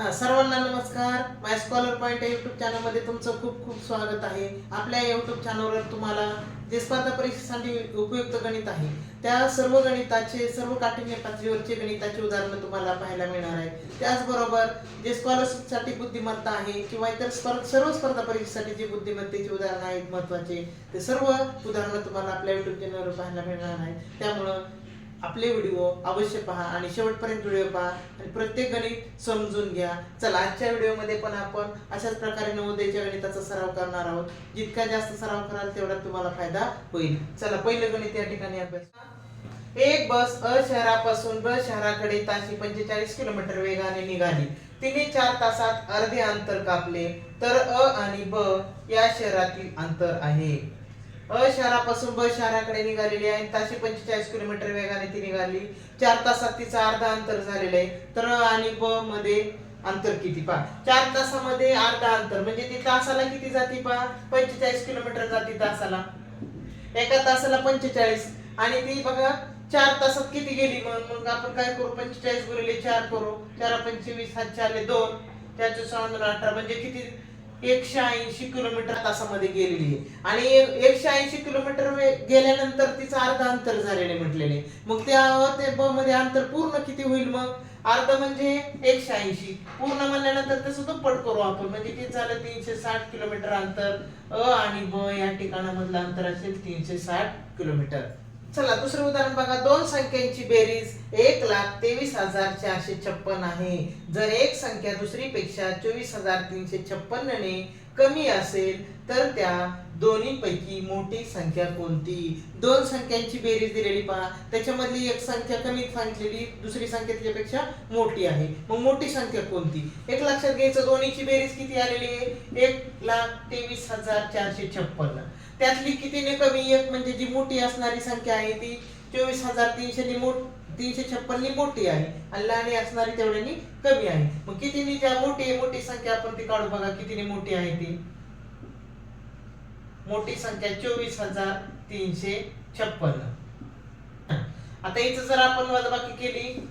हा, सर्वांना नमस्कार. माय स्कॉलर पॉईंट या युट्यूब चॅनलमध्ये तुमचं खूप खूप स्वागत आहे. आपल्या युट्यूब चॅनलवर तुम्हाला जे स्पर्धा परीक्षेसाठी उपयुक्त गणित आहे त्या सर्व गणिताचे सर्व काठिण्य पातळीवरचे गणिताचे उदाहरणं तुम्हाला पाहायला मिळणार आहे. त्याचबरोबर जे स्कॉलरशिपसाठी बुद्धिमत्ता आहे किंवा इतर स्पर्ध सर्व स्पर्धा परीक्षेसाठी जे बुद्धिमत्तेची उदाहरणं आहेत महत्त्वाचे ते सर्व उदाहरणं तुम्हाला आपल्या युट्यूब चॅनलवर पाहायला मिळणार आहेत त्यामुळं आपले व्हिडिओ अवश्य पहा आणि शेवटपर्यंत व्हिडिओ पहा. आणि प्रत्येक गणित समजून घ्या. चला आजच्या व्हिडिओमध्ये पण आपण अशाच प्रकारे नवोदयच्या गणिताचा सराव करणार आहोत. जितका जास्त सराव कराल तेवढा तुम्हाला फायदा होईल. चला पहिलं गणित या ठिकाणी अभ्यास एक बस अ शहरापासून ब शहराकडे ताशी पंचेचाळीस किलोमीटर वेगाने निघाली. तिने चार तासात अर्धे अंतर कापले. तर अ आणि ब या शहरातील अंतर आहे. अ शहरापासून ब शहराकडे निघालेली आहे. ताशी पंचेचाळीस किलोमीटर वेगाने ती निघाली. चार तासात तिचा अर्धा अंतर झालेलं आहे. तर आणि ब मध्ये अंतर किती पहा. चार तासामध्ये अर्धा अंतर. म्हणजे ती तासाला किती जाती पहा? पंचेचाळीस किलोमीटर जाती तासाला. एका तासाला पंचेचाळीस. आणि ती बघा चार तासात किती गेली? मग मग आपण काय करू? पंचेचाळीस गुरुले चार करू. चार पंचवीस हात चारले दोन. त्याचे सहा अठरा. म्हणजे किती एकशे ऐंशी किलोमीटर तासामध्ये गेलेली आहे. आणि एकशे ऐंशी किलोमीटर गेल्यानंतर तिचं अर्ध अंतर झालेले म्हटलेले मग त्या ते ब मध्ये अंतर पूर्ण किती होईल मग? अर्ध म्हणजे एकशे ऐंशी. पूर्ण म्हणल्यानंतर सुद्धा दुप्पट करू आपण. म्हणजे किती झालं तीनशे साठ किलोमीटर अंतर अ आणि ब या ठिकाणामधलं अंतर असेल तीनशे साठ किलोमीटर. चला दुसरं उदाहरण बघा. दोन संख्यांची बेरीज एक लाख तेवीस हजार चारशे छप्पन आहे. जर एक संख्या दुसरीपेक्षा चोवीस हजार तीनशे छप्पनने कमी असेल तर त्या दोन्हीपैकी मोठी संख्या कोणती? दोन संख्यांची बेरीज दिलेली पहा. त्याच्यामधली एक संख्या कमी सांगितलेली दुसरी संख्या त्याच्यापेक्षा मोठी आहे. मग मोठी संख्या कोणती? एक लक्षात घ्यायचं दोन्हीची बेरीज किती आलेली आहे? एक लाख तेवीस हजार चारशे छप्पन्न त्यातली कितीने कमी एक म्हणजे जी मोठी असणारी संख्या आहे ती चोवीस हजार तीनशे मोठ तीनशे छप्पन मोठी आहे. आणि लहानी असणारी तेवढ्यानी कमी आहे. मग कितीने ज्या मोठी आहे मोठी संख्या आपण ती काढू बघा कितीने मोठी आहे ती? मोठी संख्या चोवीस हजार तीनशे छप्पन. आता इथं जर आपण वजाबाकी केली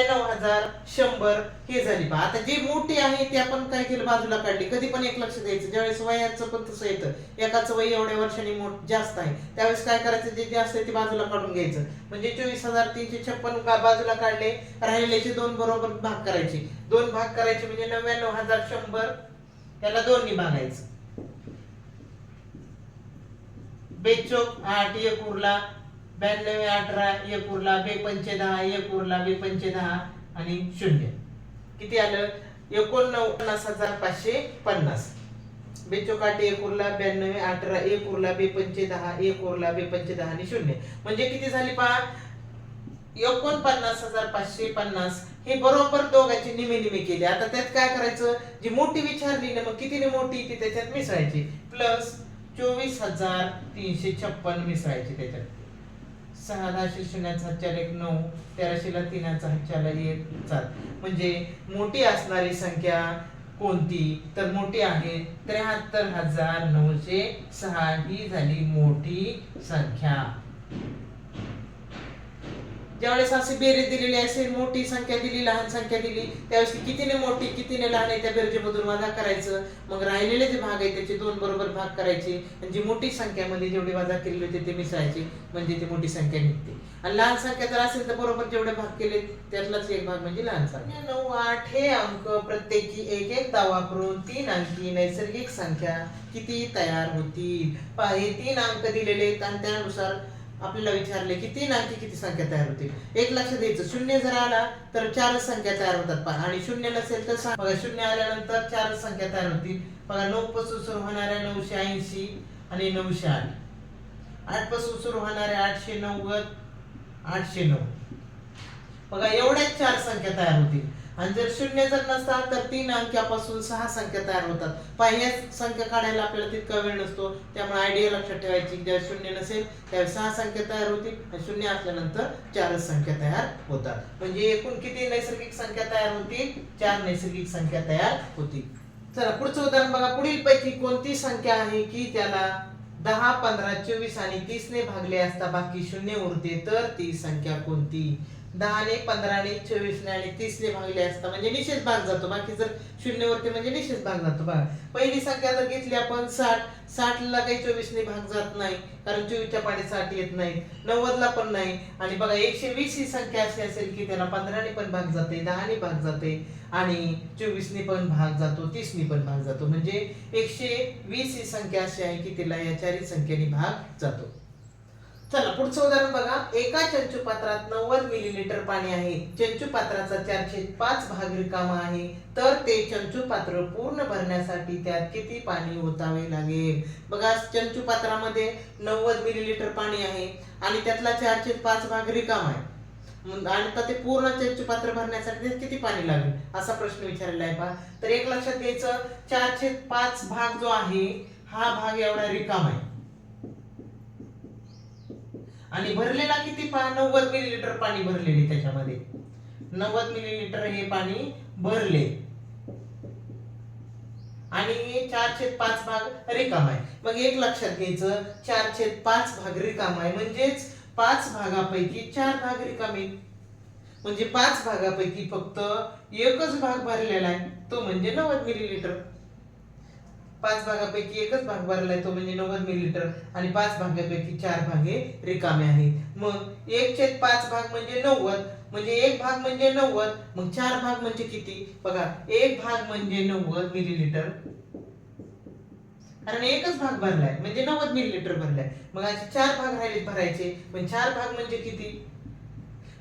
नऊ हजार शंभर हे झाली पहा आता जी मोठी आहे ती आपण काय केलं? बाजूला काढली. कधी पण एक लक्ष द्यायचं. ज्यावेळेस वयाचं पण तसं येतं. एकाचं वय एवढ्या वर्षांनी मोठ जास्त आहे. त्यावेळेस काय करायचं? जे जास्त आहे ते बाजूला काढून घ्यायचं. म्हणजे चोवीस हजार तीनशे छप्पन बाजूला काढले. राहिलेचे दोन बरोबर भाग करायचे. दोन भाग करायचे म्हणजे नव्याण्णव हजार शंभर. त्याला दोन्ही भागायचं. बेचोक आठ एक उरला. ब्याण्णव अठरा एक उरला बे पंचे दहा एक उरला बे पंचे दहा आणि शून्य. किती आलं? एकोणनव्वद हजार पाचशे पन्नास. बेचोक एक उरला ब्याण्णव अठरा एक उरला बे पंचे दहा एक उरला बे पंचे दहा आणि शून्य. म्हणजे किती झाली पहा? एकोणपन्नास हजार पाचशे पन्नास. हे बरोबर दोघांची निमे निमे केली. आता त्यात काय करायचं? जी मोठी विचारली ना मग कितीने मोठी? ती त्याच्यात मिसळायची. प्लस चोवीस हजार तीनशे छप्पन मिसळायची त्याच्यात. सहा दहाशे शून्याचा चार एक नऊ तेराशेला तीनाचा चार एक सात म्हणजे मोठी असणारी संख्या कोणती? तर मोठी आहे त्र्याहत्तर हजार नऊशे सहा. ही झाली मोठी संख्या. ज्यावेळेस अशी बेरीज दिलेली असेल मोठी संख्या दिली लहान संख्या दिली त्यावेळेस ती कितीने मोठी कितीने लहान आहे त्या बेरजेमधून वजा करायचं. मग राहिलेले जे भाग आहे त्याचे दोन बरोबर भाग करायचे. आणि जी मोठी संख्यामध्ये जेवढे वजा केलेले होते ते मिसळायचे. म्हणजे ती मोठी संख्या निघते. आणि लहान संख्या जर असेल तर बरोबर जेवढे भाग केले त्यातलाच एक भाग म्हणजे लहान संख्या. म्हणजे नऊ आठ हे अंक प्रत्येकी एक एक दावा करून तीन अंकी नैसर्गिक संख्या किती तयार होतील? हे तीन अंक दिलेले आहेत आणि त्यानुसार आपल्याला विचारले की तीन अंकी किती संख्या तयार होतील? एक लक्ष द्यायचं. शून्य जर आला तर चारच संख्या तयार होतात. पहा आणि शून्य नसेल तर बघा शून्य आल्यानंतर चारच संख्या तयार होतील. बघा नऊ पासून सुरू होणाऱ्या नऊशे ऐंशी आणि नऊशे आठ. आठपासून सुरू होणाऱ्या आठशे नव्वद आठशे नऊ. बघा एवढ्याच चार संख्या तयार होतील. आणि जर शून्य जर नसता तर तीन अंक्यापासून सहा संख्या तयार होतात. पहिल्या संख्या काढायला आपल्याला तितका वेळ नसतो. त्यामुळे आयडिया लक्षात ठेवायची ज्या शून्य नसेल त्यावेळेस सहा संख्या तयार होतील आणि शून्य असल्यानंतर चारच संख्या तयार होतात. म्हणजे एकूण किती नैसर्गिक संख्या तयार होतील? चार नैसर्गिक संख्या तयार होतील. चला पुढचं उदाहरण बघा. पुढील पैकी कोणती संख्या आहे की त्याला दहा पंधरा चोवीस आणि तीस ने भागले असता बाकी शून्य उरते तर ती संख्या कोणती? दहाने पंधराने चोवीसने आणि तीसने भागले असता म्हणजे निशेष भाग जातो. बाकी जर शून्यवरती म्हणजे निशेष भाग जातो. बघा पहिली संख्या जर घेतली आपण साठ. साठला काही चोवीसने भाग जात नाही कारण चोवीसच्या पाणी साठ येत नाही. नव्वदला पण नाही. आणि बघा एकशे वीस ही संख्या अशी असेल की त्याला पंधराने पण भाग जाते दहाने भाग जाते. आणि चोवीसने पण भाग जातो तीसने पण भाग जातो. म्हणजे एकशे वीस ही संख्या अशी आहे की तिला या चारही संख्येने भाग जातो. चला पुढचं उदाहरण बघा. एका चंचू पात्रात नव्वद मिलीलिटर पाणी आहे. चंचू पात्राचा चारशे पाच भाग रिकामा आहे. तर ते चंचू पात्र पूर्ण भरण्यासाठी त्यात किती पाणी ओतावे लागेल? बघा चंचू पात्रामध्ये नव्वद मिलीलिटर पाणी आहे आणि त्यातला चारशे पाच भाग रिकामा आहे. आणि तर ते पूर्ण चंचू पात्र भरण्यासाठी किती पाणी लागेल? असा प्रश्न विचारलेला आहे पहा. तर एक लक्षात घ्यायचं चारशे पाच भाग जो आहे हा भाग एवढा रिकामा आहे. आणि भरलेला किती पा नव्वद मिलीलिटर पाणी भरलेले त्याच्यामध्ये. नव्वद मिलीलिटर हे पाणी भरले. आणि चारशे पाच भाग रिकाम आहे. मग एक लक्षात घ्यायचं चारशे पाच भाग रिकाम आहे म्हणजेच पाच भागापैकी चार भाग रिकामे म्हणजे पाच भागापैकी फक्त एकच भाग भरलेला आहे तो म्हणजे नव्वद मिलीलिटर पाच भागापैकी एकच भाग भरला आहे तो म्हणजे नव्वद मिलीलिटर आणि पाच भागापैकी चार भाग हे रिकामे आहेत. मग एक छेद पाच भाग म्हणजे नव्वद म्हणजे एक भाग म्हणजे नव्वद मग चार भाग म्हणजे किती? बघा एक भाग म्हणजे नव्वद मिलीलिटर कारण एकच भाग भरलाय म्हणजे नव्वद मिलीलिटर भरलाय. मग असे चार भाग राहिले भरायचे पण चार भाग म्हणजे किती?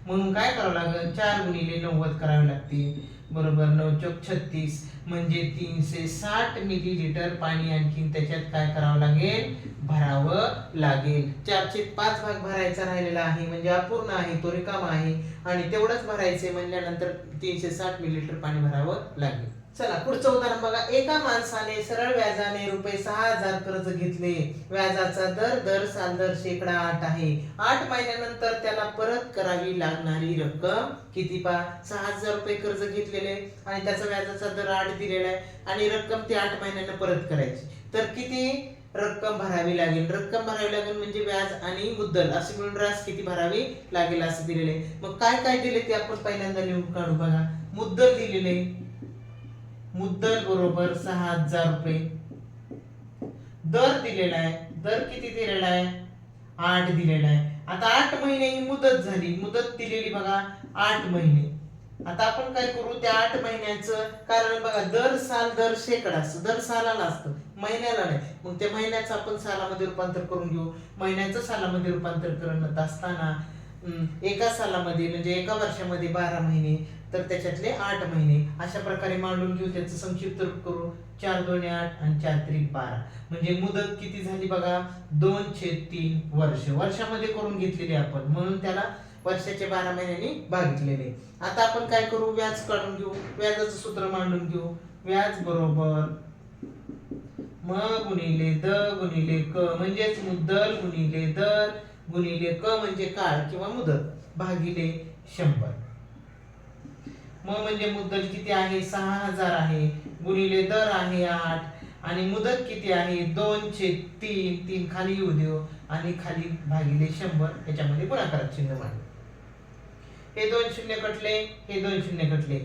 म्हणून काय करावं लागेल? चार गुणिले नव्वद करावे लागतील. बरोबर नऊ चौक छत्तीस. म्हणजे तीनशे साठ मिलीलिटर पाणी आणखीन त्याच्यात काय करावं लागेल? भरावं लागेल. चारशे पाच भाग भरायचा राहिलेला आहे म्हणजे अपूर्ण आहे तो रिकामा आहे. आणि तेवढंच भरायचे म्हणल्यानंतर तीनशे साठ मिलीलिटर पाणी भरावं लागेल. चला पुढचं उदाहरण बघा. एका माणसाने सरळ व्याजाने रुपये सहा हजार कर्ज घेतले. व्याजाचा दर दर साल दर शेकडा आठ आहे. आठ महिन्यानंतर त्याला परत करावी लागणारी रक्कम किती पा सहा हजार रुपये कर्ज घेतलेले आणि त्याचा व्याजाचा दर आठ दिलेला आहे आणि रक्कम ती आठ महिन्यानं परत करायची. तर किती रक्कम भरावी लागेल? रक्कम भरावी लागेल म्हणजे व्याज आणि मुद्दल. असे मिळून रास किती भरावी लागेल असं दिलेले मग काय काय दिले ते आपण पहिल्यांदा लिहून काढू बघा. मुद्दल दिलेले मुद्दल बरोबर सहा हजार रुपये. दर दिलेला आहे दर किती दिलेला आहे? आठ दिलेला आहे. आता आठ महिने ही मुदत झाली मुदत दिलेली बघा आठ महिने. आता आपण काय करू त्या आठ महिन्याचं कारण बघा दर साल दर शेकडा असतं दर सालाला असतं महिन्याला नाही. मग त्या महिन्याचं आपण सालामध्ये रूपांतर करून घेऊ. महिन्याचं सालामध्ये रूपांतर करत असताना एका सालामध्ये म्हणजे एका वर्षामध्ये बारा महिने तर त्याच्यातले आठ महिने अशा प्रकारे मांडून घेऊ त्याचं संक्षिप्त रूप करू. चार दोन आठ आणि चार त्रिक बारा. म्हणजे मुदत किती झाली बघा? दोन छेद तीन वर्ष. वर्षामध्ये करून घेतलेली आपण. म्हणून त्याला वर्षाचे बारा महिन्यांनी भागितलेले. आता आपण काय करू? व्याज काढून घेऊ. व्याजाचं सूत्र मांडून घेऊ. व्याज बरोबर म गुणिले द गुणिले क म्हणजेच मुद्दल गुणिले दर गुणिले क म्हणजे काळ किंवा मुदत भागिले शंभर. म म्हणजे मुद्दल किती आहे? सहा हजार आहे. गुणिले दर आहे आठ. आणि मुदत किती आहे? दोनशे तीन. तीन खाली येऊ देऊ आणि खाली भागिले शंभर. याच्यामध्ये गुणाकारात चिन्ह मांडू. हे दोन शून्य कटले. हे दोन शून्य कटले.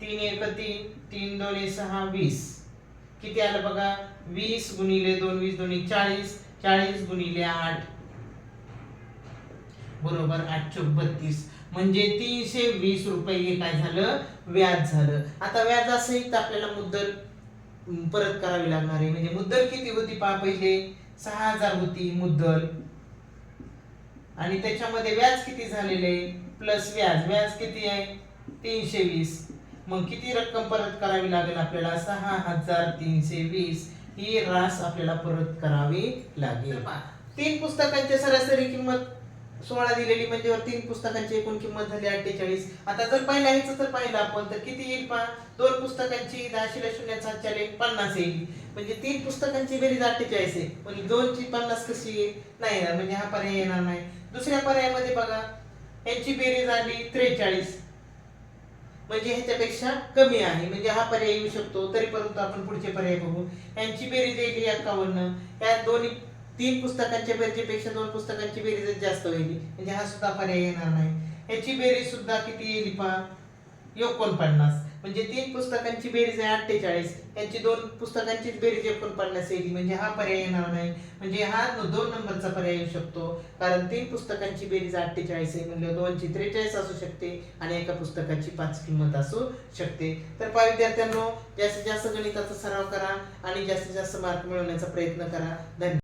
तीन एक तीन. तीन दोन सहा वीस. किती आलं बघा? वीस गुणिले दोन वीस दोन्ही चाळीस. चाळीस गुणिले आठ. बरोबर आठ बत्तीस. म्हणजे तीनशे वीस रुपये हे काय झालं? व्याज झालं. आता व्याजासहित आपल्याला मुद्दल परत करावी लागणार आहे. म्हणजे मुद्दल किती होती पहा पहिले? सहा हजार होती मुद्दल. आणि त्याच्यामध्ये व्याज किती झालेले? प्लस व्याज. व्याज किती आहे? तीनशे वीस. मग किती रक्कम परत करावी लागेल आपल्याला? सहा हजार तीनशे वीस. ही रास आपल्याला परत करावी लागेल. तीन पुस्तकांची सरासरी किंमत सोळा दिलेली म्हणजे तीन पुस्तकांची एकूण किंमत झाली अठ्ठेचाळीस. आता जर पाहिलं ह्याचं तर पाहिलं आपण तर किती येईल पहा? दोन पुस्तकांची दहाशे शून्याचा चालेल पन्नास येईल. म्हणजे तीन पुस्तकांची बेरीज अठ्ठेचाळीस आहे. म्हणजे दोनची पन्नास कशी येईल नाही येणार. म्हणजे हा पर्याय येणार नाही. दुसऱ्या पर्यायामध्ये बघा यांची बेरीज आली त्रेचाळीस. म्हणजे ह्याच्यापेक्षा कमी आहे. म्हणजे हा पर्याय येऊ शकतो. तरी परंतु आपण पुढचे पर्याय बघू. यांची बेरीज येईल एक्कावन्न या दोन्ही तीन पुस्तकांच्या बेरजेपेक्षा दोन पुस्तकांची बेरीज जास्त होईल. म्हणजे हा सुद्धा पर्याय येणार नाही. ह्याची बेरीज सुद्धा किती येईल पहा? एकोणपन्नास. म्हणजे तीन पुस्तकांची बेरीज आहे अठ्ठेचाळीस. यांची दोन पुस्तकांची बेरीज एकोणपन्नास येईल. म्हणजे हा पर्याय येणार नाही. म्हणजे हा दोन नंबरचा पर्याय येऊ शकतो. कारण तीन पुस्तकांची बेरीज अठ्ठेचाळीस आहे म्हणजे दोनची त्रेचाळीस असू शकते आणि एका पुस्तकाची पाच किंमत असू शकते. तर पहा विद्यार्थ्यांनो जास्तीत जास्त गणिताचा सराव करा आणि जास्तीत जास्त मार्क मिळवण्याचा प्रयत्न करा. धन्यवाद.